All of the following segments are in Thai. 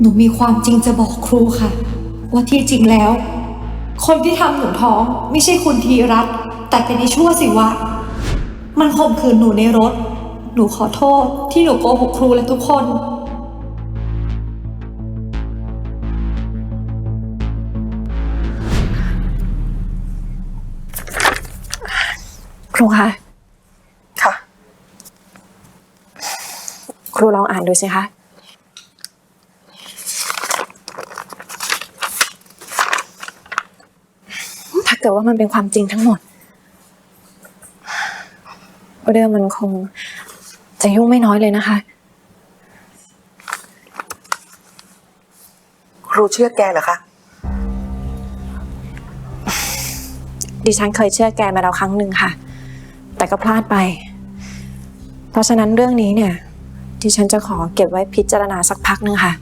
หนูมีความจริงจะบอกครูค่ะ ว่าที่จริงแล้ว คนที่ทำหนูท้องไม่ใช่คุณธีรัตน์แต่เป็นไอ้ชั่วสิวะ มันข่มขืนหนูในรถ หนูขอโทษที่หนูโกหกครูและทุกคน ครูคะค่ะ ครูลองอ่านดูสิคะ ถ้า เกิดว่ามันเป็นความจริงทั้งหมด เรื่องมันคงจะยุ่งไม่น้อยเลยนะคะ ครูเชื่อแกเหรอคะ ดิฉันเคยเชื่อแกมาแล้วครั้งหนึ่งค่ะ แต่ก็พลาดไป เพราะฉะนั้นเรื่องนี้เนี่ย ดิฉันจะขอเก็บไว้พิจารณาสักพักหนึ่งค่ะ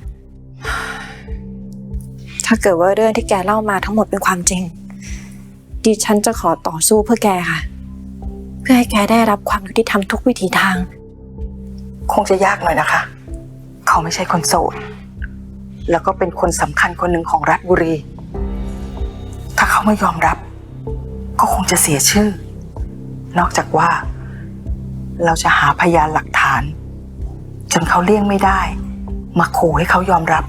ถ้าเกิดว่าเรื่องที่แกเล่ามาทั้งหมดเป็นความจริง ดิฉันจะขอต่อสู้เพื่อแกค่ะ เพื่อให้แกได้รับความยุติธรรมทุกวิถีทาง คงจะยากหน่อยนะคะ เขาไม่ใช่คนโสด แล้วก็เป็นคนสำคัญคนหนึ่งของรัฐบุรี ถ้าเขาไม่ยอมรับ ก็คงจะเสียชื่อ นอกจากว่า เราจะหาพยานหลักฐาน จนเขาเลี่ยงไม่ได้ มาขู่ให้เขายอมรับ